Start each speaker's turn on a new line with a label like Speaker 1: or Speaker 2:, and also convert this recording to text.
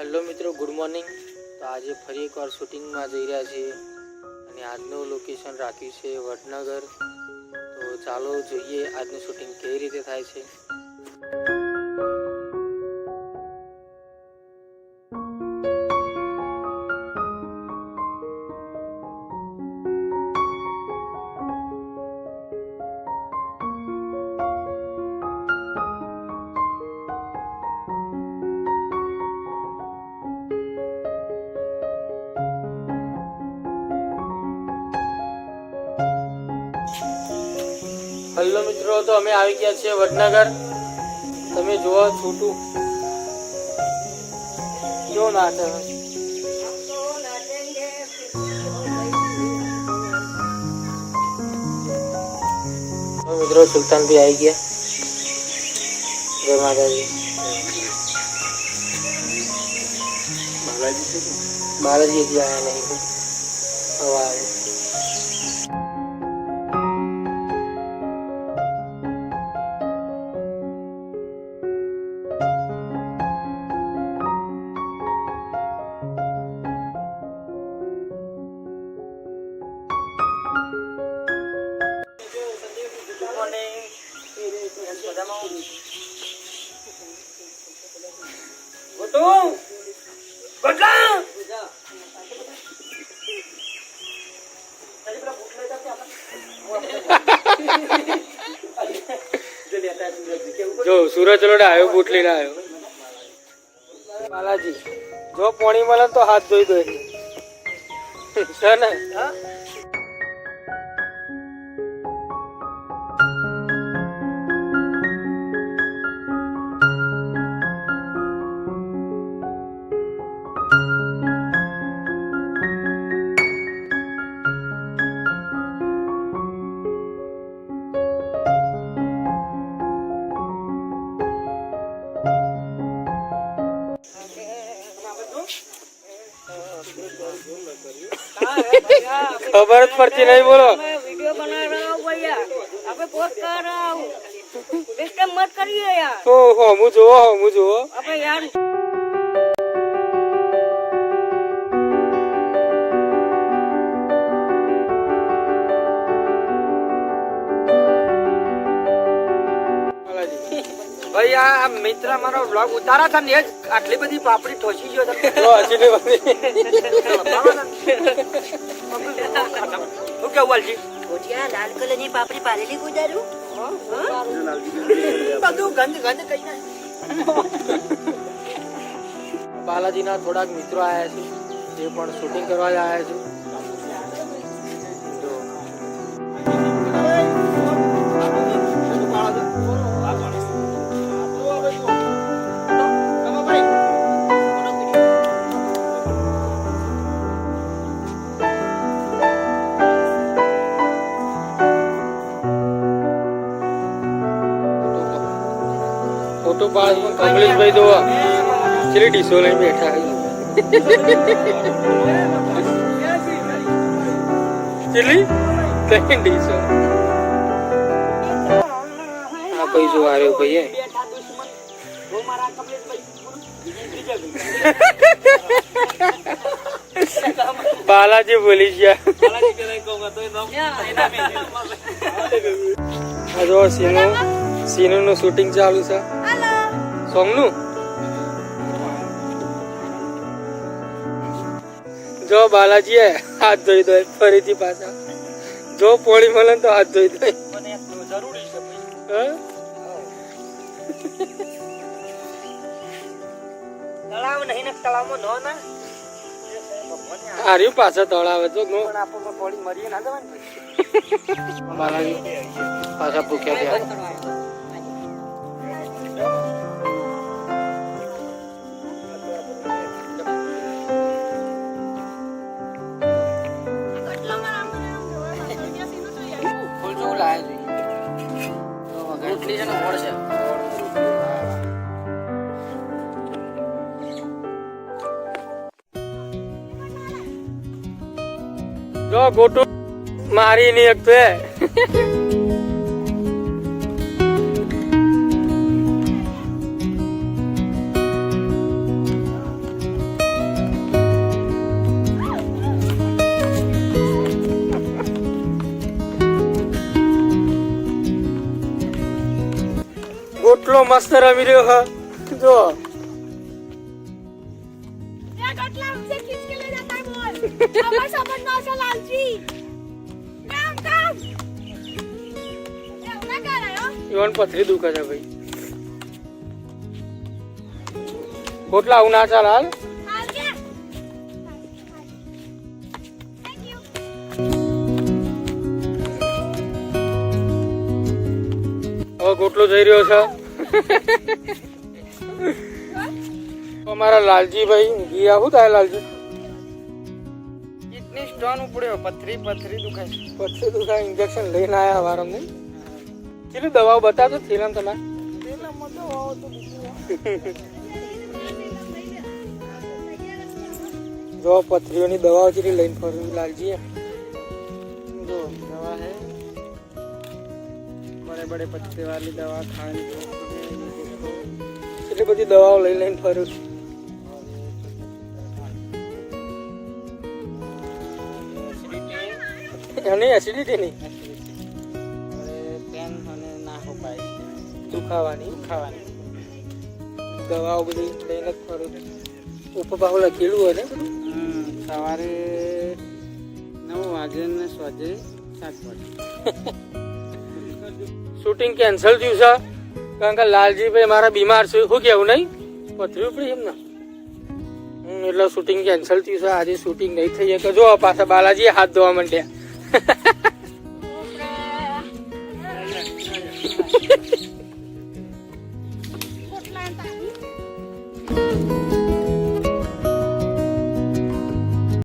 Speaker 1: Hello મિત્રો, good morning. તો આજે ફરી એકવાર શૂટિંગમાં જઈ રહ્યા છીએ અને આજનું લોકેશન રાખ્યું છે વડનગર. તો ચાલો જોઈએ આજનું શૂટિંગ કેવી રીતે થાય છે. હેલો મિત્રો, તો અમે આવી ગયા છીએ વડનગર. તમે જુઓ છોટું. જો નાચે છે. તો મિત્રો સુલતાન બી આવી ગયા. જય માતાજી. બાલાજી હજી આવ્યા નહીં. હવે આવે. જો સુરજ લોડે આવ્યો બૂટ લઈને આવ્યો બાલાજી જો પોણી મળે તો હાથ ધોઈ દો છે ને? ખબર જ પડતી નહીં બોલો.
Speaker 2: વીડિયો બનાવી રહ્યો ભૈયા. આપણે પોસ્ટ કરાવ. ડિસ્ટર્બ મત કરીએ યાર.
Speaker 1: ઓ હમું જુઓ હું જુઓ
Speaker 2: આપણે યાર
Speaker 3: ભાઈ આ મિત્ર મારો બ્લોગ ઉતારા છે ને એ જ આટલી બધી પાપડી ઠોસી ગયો. શું કેવું વાલજી
Speaker 2: લાલ કલરની પાપડી પાડેલી ગુજારું?
Speaker 3: બધું ગંદ ગંદ કઈ નાખ
Speaker 1: બાલાજીના થોડાક મિત્રો આવ્યા છે જે પણ શૂટિંગ કરવા જ આવ્યા છે. ફોટો પાડ કમલેશભાઈ તો ચલી ડીસો લઈને બેઠા ચલી કઈ ડીસો આ જો આવ્યો ભાઈ બાલાજી બોલી ગયા. સીનો સીનો નું શૂટિંગ ચાલુ છે. સોંગનું જો બાલાજી એ હાથ ધોઈ દો ફરીથી પાછા. જો પોણી મળે તો હાથ ધોઈ દો
Speaker 3: જરૂરી છે તળાવ નહીં ને તળાવમાં નો ના.
Speaker 1: હાર્યું પાછા તળાવે તો નો
Speaker 3: પોળી
Speaker 1: પાછા ભૂખ્યા થયા.
Speaker 3: રોટલી છે ને મોડ છે.
Speaker 1: જો ગોટુ મારી ની એક હે કેટલો મસ્ત રમી રહ્યો હા. જો. યુવાન પથરી દુખે છે ભાઈ. ગોટલા આવું ના ચાલ હાલ હવે ગોટલો જઈ રહ્યો છે. અમારા લાલજીભાઈ ગયા શું થાય લાલજી?
Speaker 4: Kidney stone ઉપડ્યો? પથરી પથરી દુખાય.
Speaker 1: પથરી દુખાય ઇન્જેક્શન લઈને આવ્યા વાર અમને કેટલી દવાઓ બતાવતો થેલામ તમે જો પથરીઓની દવાઓ કેટલી લઈને ફરવી લાલજી
Speaker 4: જો દવા હે. बड़े बड़े पत्ते वाली दवा खाने को
Speaker 1: કેટલી બધી દવાઓ લઈ લઈને ફર્યું એની એસિડિટીની
Speaker 4: પેન અને ના હો પાય
Speaker 1: દુખાવાની
Speaker 4: ખાવાની
Speaker 1: દવાઓ બધી લઈને જ ફરું ઉપર પાછું લખેલું હોય ને
Speaker 4: હમ, સવારે નવ વાગે ને સોજે સાત વાગે
Speaker 1: શૂટિંગ કેન્સલ થયું છે. કારણ કે લાલજીભાઈ મારા બીમાર છે. શું કેવું નહીં? પથરી ઉપડી એમ ને હમ, એટલે શૂટિંગ કેન્સલ થયું છે. આજે શૂટિંગ નહીં થઈ કે જો પાછા બાલાજી હાથ ધોવા માંડ્યા.